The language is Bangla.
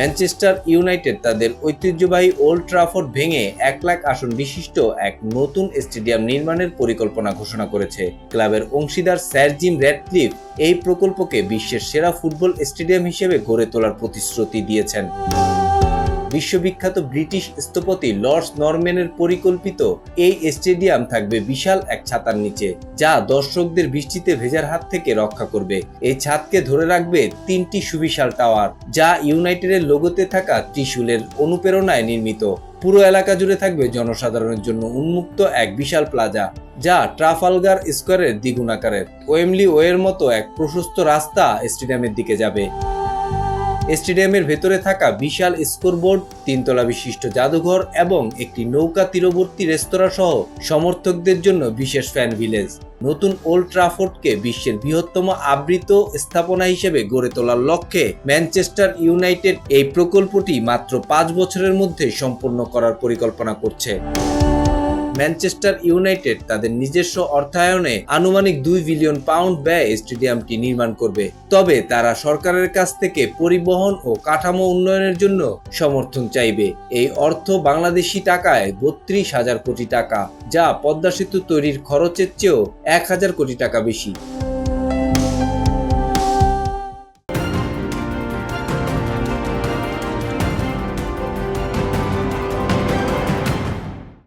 ম্যানচেস্টার ইউনাইটেড তাদের ঐতিহ্যবাহী ওল্ড ট্রাফোর্ড ভেঙে এক লাখ আসন বিশিষ্ট এক নতুন স্টেডিয়াম নির্মাণের পরিকল্পনা ঘোষণা করেছে। ক্লাবের অংশীদার স্যার জিম র্যাডক্লিফ এই প্রকল্পকে বিশ্বের সেরা ফুটবল স্টেডিয়াম হিসেবে গড়ে তোলার প্রতিশ্রুতি দিয়েছেন। বিশ্ববিখ্যাত ব্রিটিশ স্থপতি লর্ডস নরম্যানের পরিকল্পিত এই স্টেডিয়াম থাকবে বিশাল এক ছাতার নিচে, যা দর্শকদের বৃষ্টিতে ভেজার হাত থেকে রক্ষা করবে। এই ছাদকে ধরে রাখবে তিনটি সুবিশাল টাওয়ার, যা ইউনাইটেডের লোগোতে থাকা ত্রিশূলের অনুপ্রেরণায় নির্মিত। পুরো এলাকা জুড়ে থাকবে জনসাধারণের জন্য উন্মুক্ত এক বিশাল প্লাজা, যা ট্রাফালগার স্কোয়ারের দ্বিগুণ আকারের। ওয়েমলি ওয়ের মতো এক প্রশস্ত রাস্তা স্টেডিয়ামের দিকে যাবে। স্টেডিয়ামের ভেতরে থাকা বিশাল স্কোরবোর্ড, তিনতলা বিশিষ্ট জাদুঘর এবং একটি নৌকা তীরবর্তী রেস্তোরাঁ সহ সমর্থকদের জন্য বিশেষ ফ্যান ভিলেজ নতুন ওল্ড ট্রাফোর্ডকে বিশ্বের বৃহত্তম আবৃত স্থাপনা হিসেবে গড়ে তোলার লক্ষ্যে ম্যানচেস্টার ইউনাইটেড এই প্রকল্পটি মাত্র পাঁচ বছরের মধ্যে সম্পূর্ণ করার পরিকল্পনা করছে। ম্যানচেস্টার ইউনাইটেড তাদের নিজস্ব অর্থায়নে আনুমানিক দুই বিলিয়ন পাউন্ড ব্যয় স্টেডিয়ামটি নির্মাণ করবে। তবে তারা সরকারের কাছ থেকে পরিবহন ও কাঠামো উন্নয়নের জন্য সমর্থন চাইবে। এই অর্থ বাংলাদেশি টাকায় বত্রিশ হাজার কোটি টাকা, যা পদ্মা সেতু তৈরির খরচের চেয়েও এক হাজার কোটি টাকা বেশি।